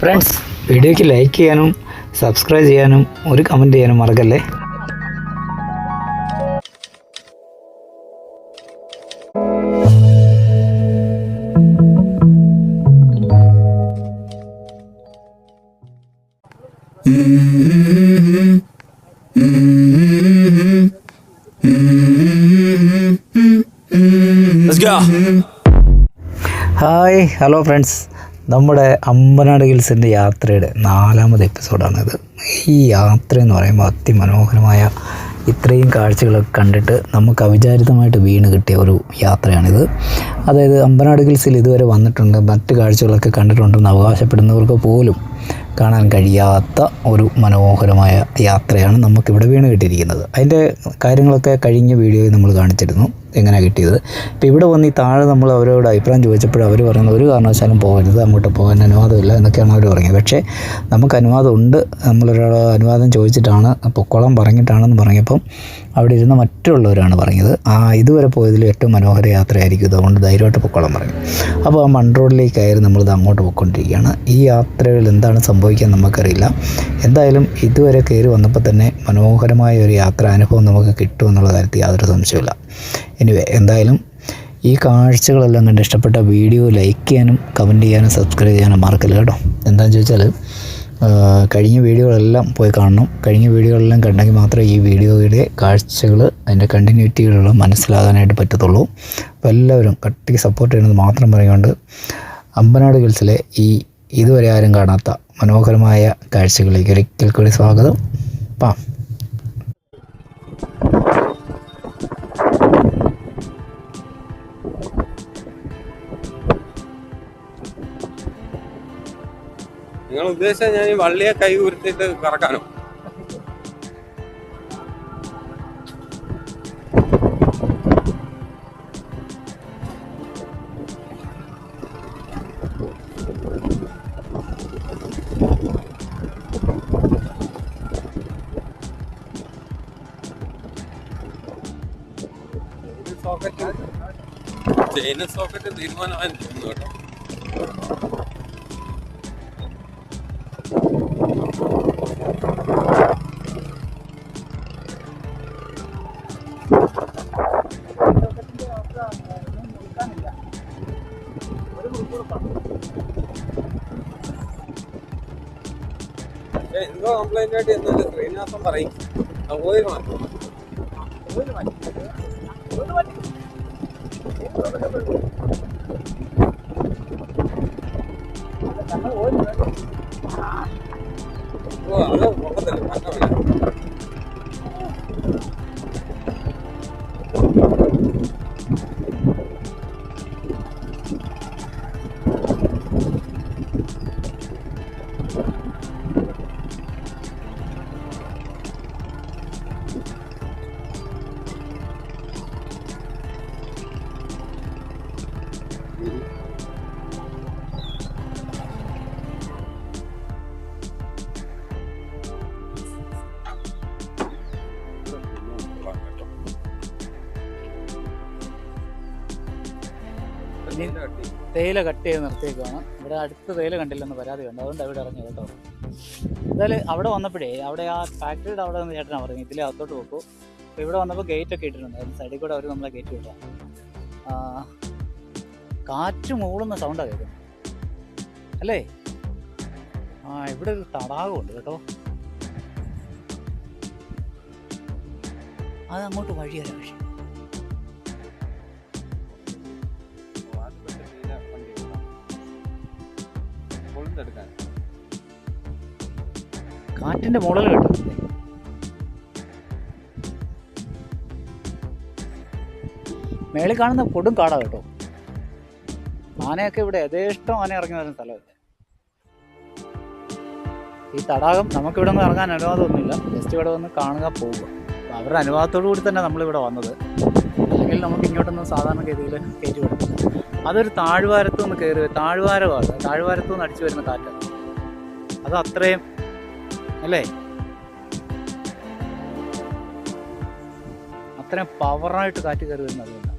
Friends വീഡിയോയ്ക്ക് like ചെയ്യാനും subscribe ചെയ്യാനും ഒരു കമന്റ് ചെയ്യാനും മറക്കല്ലേ? ഹലോ ഫ്രണ്ട്സ് നമ്മുടെ അമ്പനാട് ഹിൽസിന്റെ യാത്രയുടെ നാലാമത് എപ്പിസോഡാണിത് ഈ യാത്ര എന്ന് പറയുമ്പോൾ അതിമനോഹരമായ ഇത്രയും കാഴ്ചകളൊക്കെ കണ്ടിട്ട് നമുക്ക് അവിചാരിതമായിട്ട് വീണ് കിട്ടിയ ഒരു യാത്രയാണിത്. അതായത് അമ്പനാട് ഹിൽസിൽ ഇതുവരെ വന്നിട്ടുണ്ട്. മറ്റ് കാഴ്ചകളൊക്കെ കണ്ടിട്ടുണ്ടെന്ന് അവകാശപ്പെടുന്നവർക്ക് പോലും കാണാൻ കഴിയാത്ത ഒരു മനോഹരമായ യാത്രയാണ് നമുക്കിവിടെ വീണ് കിട്ടിയിരിക്കുന്നത് അതിന്റെ കാര്യങ്ങളൊക്കെ കഴിഞ്ഞ വീഡിയോയിൽ നമ്മൾ കാണിച്ചിരുന്നു എങ്ങനെ കിട്ടിയത്. ഇപ്പോൾ ഇവിടെ വന്ന് ഈ താഴെ നമ്മൾ അവരോട് അഭിപ്രായം ചോദിച്ചപ്പോൾ അവർ പറയുന്നത് ഒരു കാരണവശാലും പോകരുത് അങ്ങോട്ട് പോകാൻ അനുവാദമില്ല എന്നൊക്കെയാണ് അവർ പറഞ്ഞത്. പക്ഷേ നമുക്ക് അനുവാദമുണ്ട്. നമ്മളൊരാൾ അനുവാദം ചോദിച്ചിട്ടാണ് പൊക്കോളം പറഞ്ഞിട്ടാണെന്ന് പറഞ്ഞപ്പം അവിടെ ഇരുന്ന മറ്റുള്ളവരാണ് പറഞ്ഞത്. ആ ഇതുവരെ പോയതിൽ ഏറ്റവും മനോഹര യാത്രയായിരിക്കും അതുകൊണ്ട് ധൈര്യമായിട്ട് പൊക്കോളം പറഞ്ഞു. അപ്പോൾ ആ മൺ റോഡിലേക്കായിരുന്നു നമ്മളിത് അങ്ങോട്ട് പോയിക്കൊണ്ടിരിക്കുകയാണ്. ഈ യാത്രകൾ എന്താണ് സംഭവിക്കാൻ നമുക്കറിയില്ല. എന്തായാലും ഇതുവരെ കയറി വന്നപ്പോൾ തന്നെ മനോഹരമായ ഒരു യാത്ര അനുഭവം നമുക്ക് കിട്ടും എന്നുള്ള കാര്യത്തിൽ യാതൊരു സംശയമില്ല എനിവേ എന്തായാലും ഈ കാഴ്ചകളെല്ലാം കണ്ട് ഇഷ്ടപ്പെട്ട വീഡിയോ ലൈക്ക് ചെയ്യാനും കമന്റ് ചെയ്യാനും സബ്സ്ക്രൈബ് ചെയ്യാനും മറക്കല്ല കേട്ടോ. എന്താണെന്ന് ചോദിച്ചാൽ കഴിഞ്ഞ വീഡിയോകളെല്ലാം പോയി കാണണം. കഴിഞ്ഞ വീഡിയോകളെല്ലാം കണ്ടെങ്കിൽ മാത്രമേ ഈ വീഡിയോയുടെ കാഴ്ചകൾ അതിന്റെ കണ്ടിന്യൂറ്റികളെല്ലാം മനസ്സിലാകാനായിട്ട് പറ്റത്തുള്ളൂ. അപ്പോൾ എല്ലാവരും കട്ടിക്ക് സപ്പോർട്ട് ചെയ്യുന്നത് മാത്രം പറയുകൊണ്ട് അമ്പനാട് ഹിൽസിലെ ഈ ഇതുവരെ ആരും കാണാത്ത മനോഹരമായ കാഴ്ചകളിലേക്ക് ഒരിക്കൽ കൂടി സ്വാഗതം. പാം. നിങ്ങൾ ഉദ്ദേശിച്ച ഞാൻ ഈ വള്ളിയെ കൈ ഉരുത്തിട്ട് കറക്കാനോ? സോക്കറ്റ് സോക്കറ്റ് തീരുമാനമായി തോന്നുന്നു കേട്ടോ. ആയിട്ട് എന്നല്ലേ ശ്രീനിവാസം പറയും. ആ, തേയില കട്ട് ചെയ്ത് നിർത്തിയേക്കുവാണ്. ഇവിടെ അടുത്ത് തേയില കണ്ടില്ലെന്ന് പരാതി ഉണ്ട്. അതുകൊണ്ട് അവിടെ ഇറങ്ങി കേട്ടോ. എന്തായാലും അവിടെ വന്നപ്പോഴേ അവിടെ ആ ഫാക്ടറിയുടെ അവിടെ നിന്ന് ചേട്ടനാ പറഞ്ഞു ഇതിലെ അകത്തോട്ട് പോക്കൂ അപ്പോൾ ഇവിടെ വന്നപ്പോൾ ഗേറ്റ് ഒക്കെ ഇട്ടിട്ടുണ്ട്. അതിന് സൈഡിൽ കൂടെ അവർ നമ്മളെ ഗേറ്റ് വിട്ടാ കാറ്റ് മൂളുന്ന സൗണ്ടാണ് കേൾക്കുന്നത്. അല്ലേ? ആ ഇവിടെ ഒരു തടാകമുണ്ട് കേട്ടോ. അത് അങ്ങോട്ട് വഴിയല്ല കാറ്റിന്റെ മോഡൽ കേട്ടോ. മേളിൽ കാണുന്ന കൊടും കാടാ കേട്ടോ. ആനയൊക്കെ ഇവിടെ യഥേഷ്ടം ആന ഇറങ്ങി വരുന്ന സ്ഥലമല്ലേ ഈ തടാകം നമുക്കിവിടെ നിന്ന് ഇറങ്ങാൻ അനുവാദമൊന്നുമില്ല. ജസ്റ്റ് ഇവിടെ വന്ന് കാണുക പോവുക. അവരുടെ അനുവാദത്തോടു കൂടി തന്നെ നമ്മളിവിടെ വന്നത്. അല്ലെങ്കിൽ നമുക്ക് ഇങ്ങോട്ടൊന്നും സാധാരണ ഗതിയിൽ കയറ്റി വിടും അതൊരു താഴ്വാരത്തു നിന്ന് കയറി താഴ്വാരമാണ് താഴ്വാരത്തു നിന്ന് അടിച്ചു വരുന്ന കാറ്റാണ്. അത് അത്രയും അല്ലേ? അത്രയും പവറായിട്ട് കാറ്റ് കയറി വരുന്ന അതുകൊണ്ടാണ്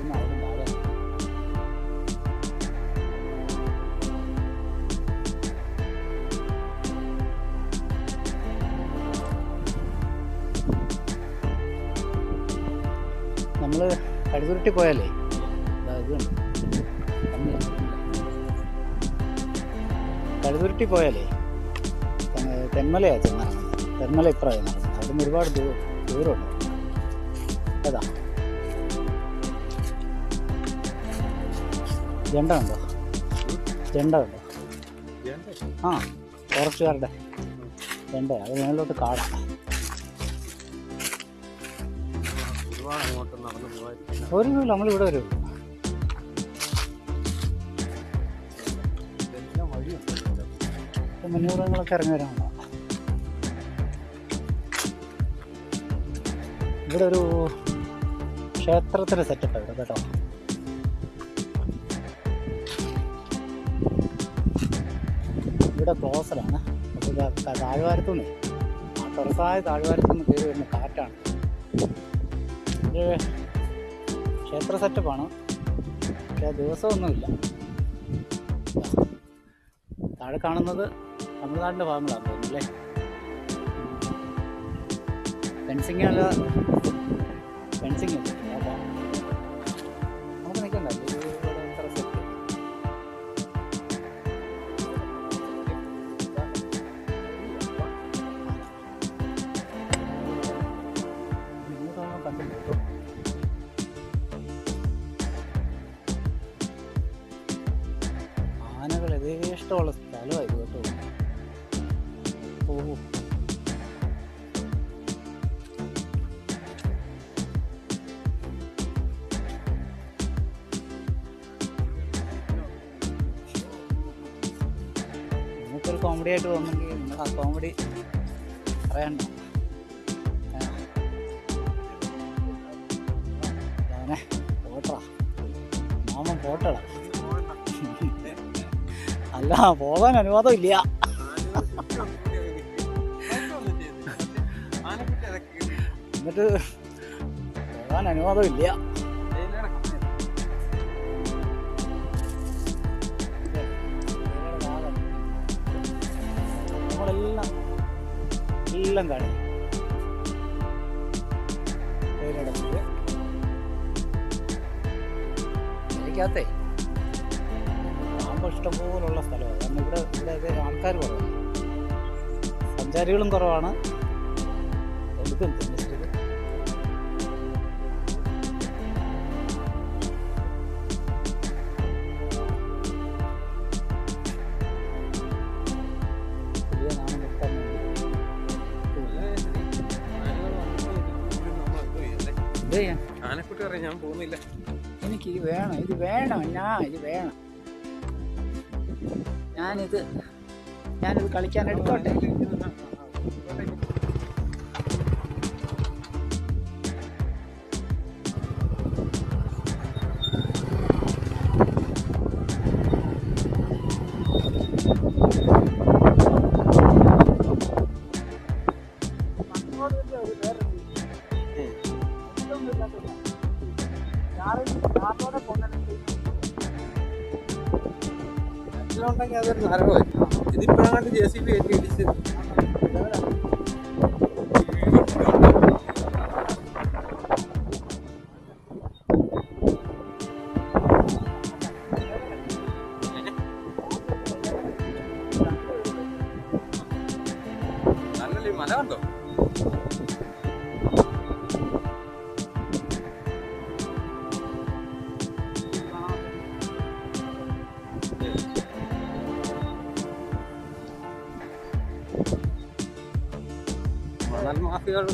വരുന്ന അവിടെ നമ്മൾ കടുതുരുട്ടി പോയാലേ ദാ ഇത് കണ്ടോ? കണ്ണില്ല, കണ്ണില്ല. കഴുതുരുട്ടി പോയാലേ തെന്മലയാണ് തെന്മലയാ ചെന്നിറങ്ങുന്നത് തെന്മല ഇപ്രായം നടക്കുന്നത് അവിടെ നിന്ന് ഒരുപാട് ദൂരം ദൂരമുണ്ട് ഏതാ ജണ്ട ഉണ്ടോ ജണ്ട ഉണ്ടോ ആ ഫോറസ്റ്റുകാരുടെ. ജണ്ട അത് മേളിലോട്ട് കാടാം. ഒരു നമ്മളിവിടെ വരും. മുന്നൂറങ്ങളൊക്കെ ഇറങ്ങി വരാനുണ്ടോ? ഇവിടെ ഒരു ക്ഷേത്രത്തിന്റെ സെറ്റപ്പ് ഇവിടെ കേട്ടോ. ഇവിടെ ക്ലോസറാണ്. അപ്പോൾ ഇത് ക- താഴ്വാരത്തുനിന്ന് ആ തുറസായ താഴ്വാരത്തു നിന്ന് കയറി വരുന്ന കാറ്റാണ്. ഇത് ക്ഷേത്ര സെറ്റപ്പാണ്. പക്ഷേ ദിവസമൊന്നുമില്ല. താഴെ കാണുന്നത് തമിഴ്നാടിന്റെ ഭാഗങ്ങളാണ് തോന്നുന്നു അല്ലേ? ഫെൻസിങ് അല്ല ഫെൻസിങ് അപ്പോൾ നിങ്ങൾക്കൊരു കോമഡി ആയിട്ട് തോന്നുന്നെങ്കിൽ നിങ്ങൾ ആ കോമഡി പറയണ്ട ആ. ഞാനെ പോട്ടറാ മാമൻ പോട്ടടാ. അല്ല പോകാൻ അനുവാദം ഇല്ല എന്നിട്ട് പോകാൻ അനുവാദം ഇല്ല നമ്മളെല്ലാം എല്ലാം കാണും. പേരടച്ച് ആകുമ്പോൾ ഇഷ്ടംപോലുള്ള സ്ഥലമാണ്. കാരണം ഇവിടെ ഇവിടെ ആൾക്കാർ കുറവാണ്. സഞ്ചാരികളും കുറവാണ്. ഇതും പറയാം ഞാൻ പോകുന്നില്ല എനിക്ക് ഇത് വേണം ഇത് വേണം ഞാൻ ഇത് വേണം ഞാനിത് ഞാനിത് കളിക്കാൻ എടുത്തോട്ടെ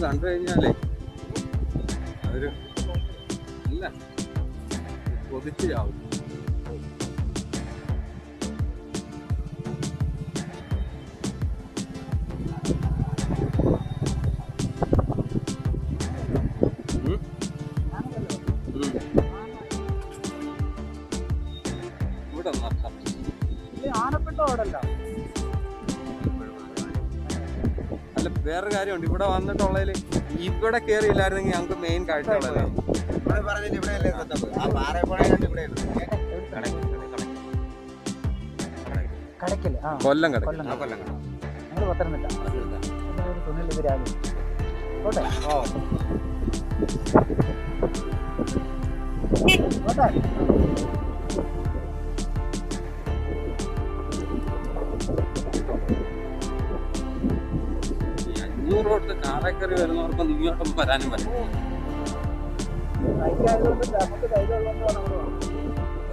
దాంట్లో ఏం చేయాలి? കാര്യമുണ്ട്. ഇവിടെ വന്നിട്ടുള്ളതിൽ ഇവിടെ കയറിയില്ലായിരുന്നെങ്കിൽ ഞങ്ങൾക്ക് മെയിൻ കാഴ്ചയുള്ളത്. കൊല്ലം കിടക്കും കൊല്ലം പത്തനംതിട്ട. തൊട്ട് കാറെ കയറി വരുന്നവർക്ക് ഇങ്ങോട്ടും വരാനും പറ്റും.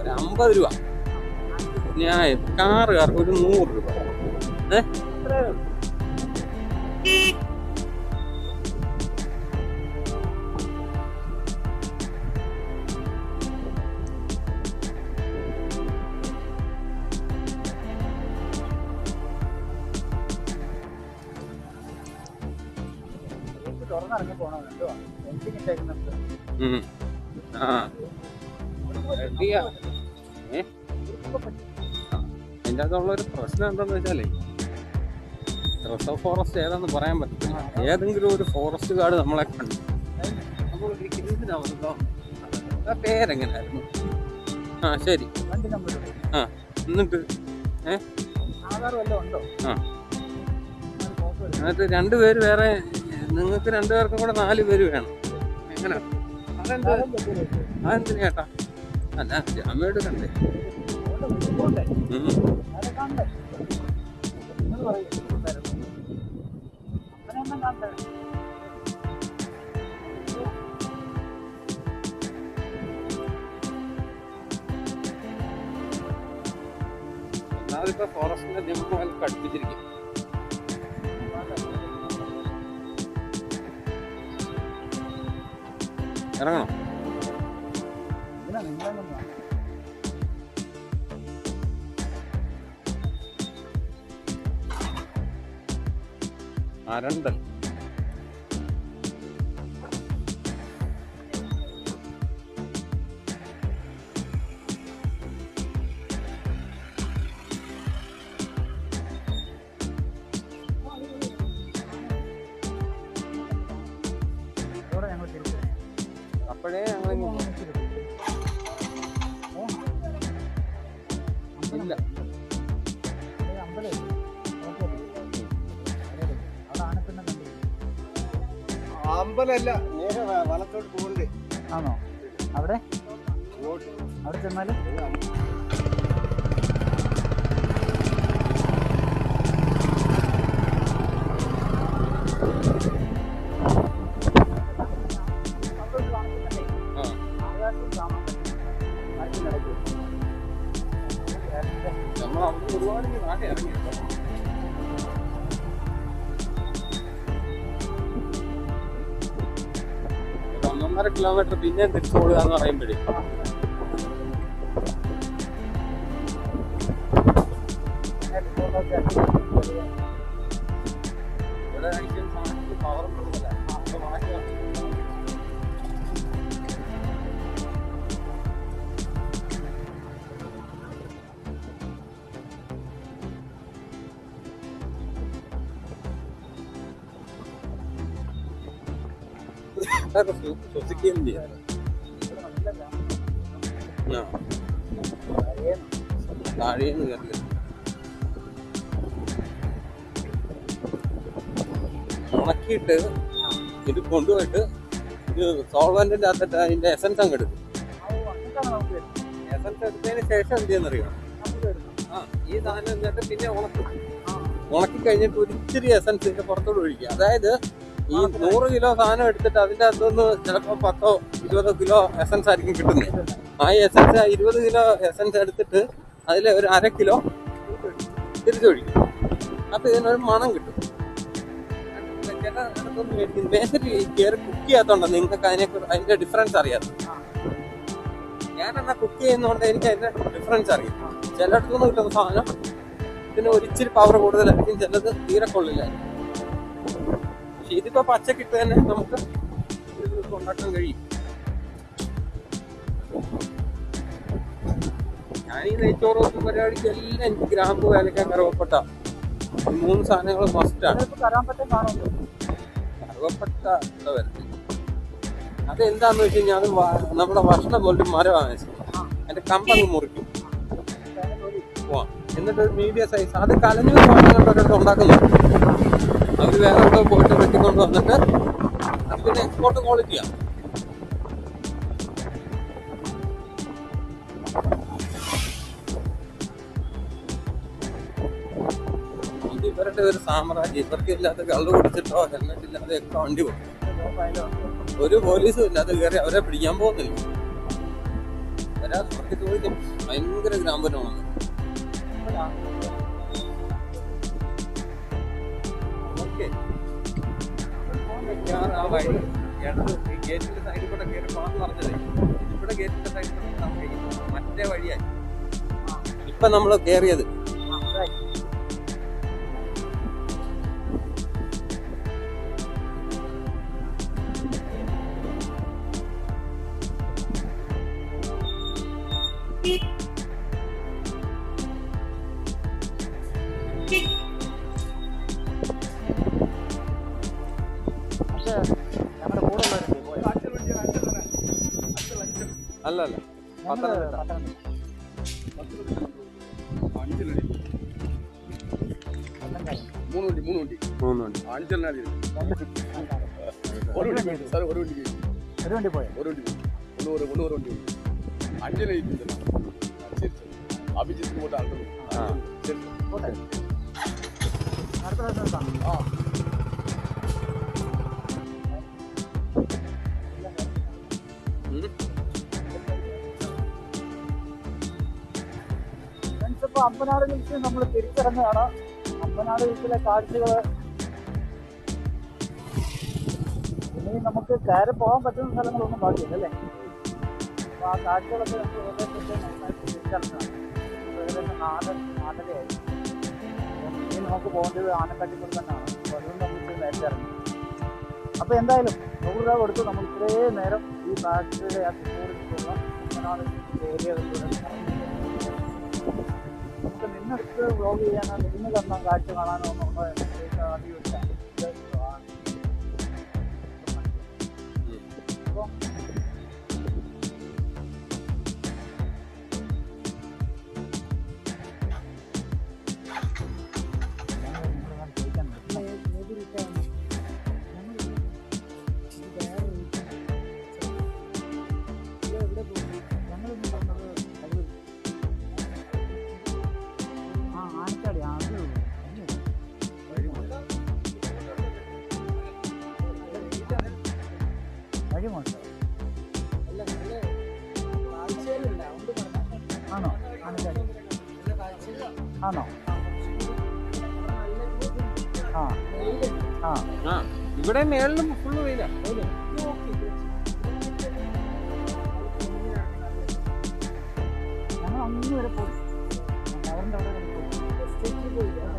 ഒരു അമ്പത് രൂപ. ഞാൻ കാറുകാർക്ക് ഒരു നൂറ് രൂപ. ഏ? തുറന്നിറങ്ങി പോകണം കേട്ടോ ഇട്ടേക്കുന്നുണ്ട്. ഏ? അതിന്റെ പ്രശ്നം എന്താണെന്ന് വെച്ചാലേ റിസർവ് ഫോറസ്റ്റ് ഏതാന്ന് പറയാൻ പറ്റില്ല ഏതെങ്കിലും ഒരു ഫോറസ്റ്റ് ഗാർഡ് നമ്മളെ കണ്ടു. അപ്പോൾ ഇതിനാവുന്നല്ലോ ആ പേരെങ്ങനായിരുന്നു? ആ ശരി. ആ എന്നിട്ട്. ഒരു എടുക്കാം. എന്നിട്ട് രണ്ടുപേര് വേറെ നിങ്ങൾക്ക് രണ്ടുപേർക്കും കൂടെ നാല് പേര് വേണം എങ്ങനെ അതെന്താ. അതെന്തിനാ ചേട്ടാ അല്ല അമ്മയോട് കണ്ടേ ഫോട്ടോ വെച്ചിട്ടുണ്ടേ. ഉം. ആരെ കാണണ്ടേ? നിങ്ങൾ പറയൂ, എന്തായിരുന്നു? ഒന്നാമതിപ്പോ ഫോറസ്റ്റിന്റെ നിയമം കടുപ്പിച്ചിരിക്കും ഇറങ്ങണം. ഇതിനാ അമ്പലല്ല നേരെ വ- വലത്തോട്ട് പോകണ്ടേ ആണോ? അവിടെ? അവിടെ ചെന്നാൽ? പിന്നെ തിരിച്ചു കൊടുക്കുക എന്ന് പറയുമ്പോഴേ ശ്വ- ശ്വസിക്കുകയും ചെയ്യാം താഴേന്ന് കയറില്ല ഉണക്കിയിട്ട് ഇത് കൊണ്ടുപോയിട്ട് ഇത് സോൾവെന്റിന്റെ അകത്തിട്ട് അതിന്റെ എസൻസ് അങ്ങ് എടുക്കും എസൻസ് എടുത്തതിന് ശേഷം എന്ത് ചെയ്യുന്നറിയോ ആ ഈ സാധനം എന്നിട്ട് പിന്നെ ഉണക്കും ഉണക്കി കഴിഞ്ഞിട്ട് ഒരിച്ചിരി എസൻസ് ഇതിന്റെ പുറത്തോട്ട് ഒഴിക്കുക. അതായത് ഈ നൂറ് കിലോ സാധനം എടുത്തിട്ട് അതിന്റെ അകത്തുനിന്ന് ചിലപ്പോൾ പത്തോ ഇരുപതോ കിലോ എസൻസ് ആയിരിക്കും കിട്ടുന്നത്. ആ എസൻസ് ഇരുപത് കിലോ എസൻസ് എടുത്തിട്ട് അതിൽ ഒരു അര കിലോ തിരിച്ചൊഴിക്കും. അപ്പൊ ഇതിനൊരു മണം കിട്ടും. കയറി കുക്ക് ചെയ്യാത്തോണ്ടോ നിങ്ങൾക്ക് അതിനെ അതിന്റെ ഡിഫറൻസ് അറിയാം ഞാൻ എന്നാ കുക്ക് ചെയ്യുന്നതുകൊണ്ട് എനിക്ക് അതിന്റെ ഡിഫറൻസ് അറിയാം. ചിലയിടത്തുനിന്ന് കിട്ടുന്ന സാധനം ഇതിന് ഒരിച്ചിരി പവർ കൂടുതലായിരിക്കും ചിലത് തീരെ കൊള്ളില്ല. ഇതിപ്പോ പച്ചക്കിട്ട് തന്നെ നമുക്ക് ഉണ്ടാക്കാൻ കഴിയും. ഞാൻ ഈ നെയ്ച്ചോറ് വെക്കുന്ന പരിപാടിക്ക് എല്ലാം എനിക്ക് ഗ്രാമ്പ് വേലക്കാൻ കറുവപ്പെട്ട. മൂന്ന് സാധനങ്ങൾ മസ്റ്റാണ് കറുവപ്പെട്ട വരുന്നത്? അതെന്താന്ന് വെച്ച് കഴിഞ്ഞാൽ അത് നമ്മുടെ ഭക്ഷണം പോലൊരു മരമാണ് അതിന്റെ കമ്പങ്ങ് മുറിക്കും. എന്നിട്ട് മീഡിയ മീഡിയം സൈസ് അത് കലഞ്ഞു സാധനങ്ങളൊക്കെ ഉണ്ടാക്കുന്നു. അവർ വേറെ പോയിട്ട് വെട്ടിക്കൊണ്ട് വന്നിട്ട്. അത് പിന്നെ എക്സ്പോർട്ട് ക്വാളിറ്റിയാണ് ഇവരുടെ ഒരു സാമ്രാജ്യം. ഇവർക്ക് ഇല്ലാത്ത കള്ളു കുടിച്ചിട്ടോ ഹെൽമെറ്റ് ഇല്ലാതെ ഒക്കെ വണ്ടി പോകും ഒരു പോലീസും ഇല്ലാതെ കയറി അവരെ പിടിക്കാൻ പോകുന്നില്ല. വരാ അവർക്ക് ചോദിക്കും ഭയങ്കര ഗ്രാമ്പനമാണ് ഓക്കെ ആ വഴി ഇടത് ഈ ഗേറ്റിന്റെ സൈഡിൽ കൂടെ കയറി പോകാൻ പറഞ്ഞതേ ഇവിടെ ഗേറ്റിന്റെ സൈഡിൽ കൂടെ നമുക്ക് ഈ മറ്റേ വഴിയായി ഇപ്പൊ നമ്മൾ കയറിയത് പക്ഷേ അല്ല അല്ല ഞങ്ങൾ പത്തനംതിട്ട. പത്തനംതിട്ട. അഞ്ചിലടി പത്തനംതിട്ട. മൂന്ന് വണ്ടി. മൂന്ന് വണ്ടി. മൂന്നുണ്ട് അഞ്ചെണ്ണാടി രണ്ട് ഒരു വണ്ടി സാർ ഒരു വണ്ടി ഒരു വണ്ടി പോയോ? ഒരു വണ്ടി ഒന്ന് ഒരു ഒന്ന് ഒരു വണ്ടി അഞ്ചിനെ ശരി ശരി. അഭിജിത്തിന് പോയിട്ട് പോട്ടെ. അടുത്ത ആ. അമ്പനാട് ഹിൽസിൽ നമ്മൾ തിരിച്ചിറങ്ങുകയാണ്. അമ്പനാട് ഹിൽസിലെ കാഴ്ചകൾ ഇനി നമുക്ക് കയറി പോകാൻ പറ്റുന്ന സ്ഥലങ്ങളൊന്നും ബാക്കിയില്ല അല്ലേ? അപ്പോൾ ആ കാഴ്ചകളൊക്കെ നമുക്ക് നാലരയായി. അപ്പം ഇനി നമുക്ക് പോകേണ്ടത് ആനക്കാട്ടിക്കൂടി തന്നെയാണ്. അപ്പോൾ അതുകൊണ്ട് നമുക്ക് നേരത്തെ ഇറങ്ങി. അപ്പോൾ എന്തായാലും നൂറ് രൂപ കൊടുത്ത് നമ്മൾ ഇത്രയും നേരം ഈ ബാറ്ററിയുടെ ആ തിരുവനന്തപുരത്തുള്ള അമ്പനാട് ഏരിയകളിലൂടെ നമുക്ക് നിന്നെടുത്ത് വ്ലോഗ് ചെയ്യാനോ നിന്ന് കണ്ണാൻ കാഴ്ച കാണാനോ ഒന്നും ഉണ്ടോ ചോദിച്ചാൽ ആണോ? ആ. ആ. ആ ഇവിടെ മേളിലും ഫുള്ള് വെയില. ഞങ്ങൾ അന്ന് വരെ പോയി. അവരുടെ അവിടെ പോയി.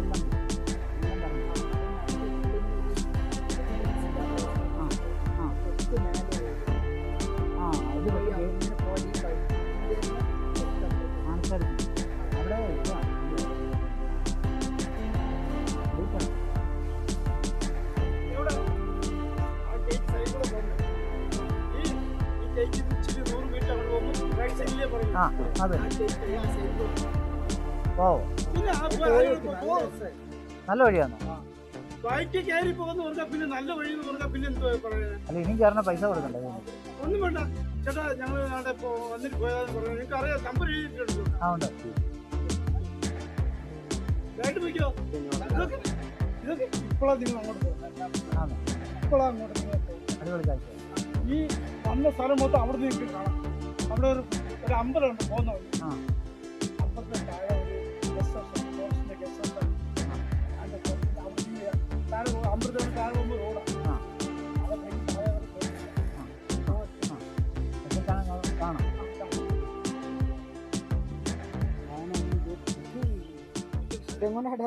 ആ അതെ. ഓ നല്ല വഴിയാണോ? ബൈക്ക് കയറി പോകുന്ന പറഞ്ഞാൽ പിന്നെ നല്ല വഴി എന്ന് പറഞ്ഞാൽ പിന്നെ എന്തോ അല്ല ഇനിയും കയറുന്ന പൈസ കൊടുക്കണ്ടേ? ഒന്നും വേണ്ട. ചേട്ടാ ഞങ്ങൾ അവിടെ വന്നിട്ട് പോയാന്ന് പറഞ്ഞു. നിങ്ങൾക്ക് അറിയാം നമ്പർ എഴുതിയിട്ടുണ്ട്. ആ ഉണ്ട്. ലൈറ്റ് പോയിക്കോ ഇതൊക്കെ ഇപ്പോഴാണ് നിങ്ങൾ അങ്ങോട്ട് പോകുന്നത് ഇപ്പോഴാണ് അങ്ങോട്ട്. അടിപൊളി കാഴ്ച ഈ വന്ന സ്ഥലം മൊത്തം അവിടെ നിങ്ങൾക്ക് കാണാം. അവിടെ ഒരു ഒരു അമ്പലമുണ്ട് പോകുന്ന വഴി. ആ.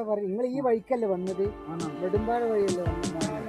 പറയും നിങ്ങൾ ഈ വഴിക്കല്ലേ വന്നത്? നെടുമ്പാഴ വഴിയല്ലേ വന്നത്?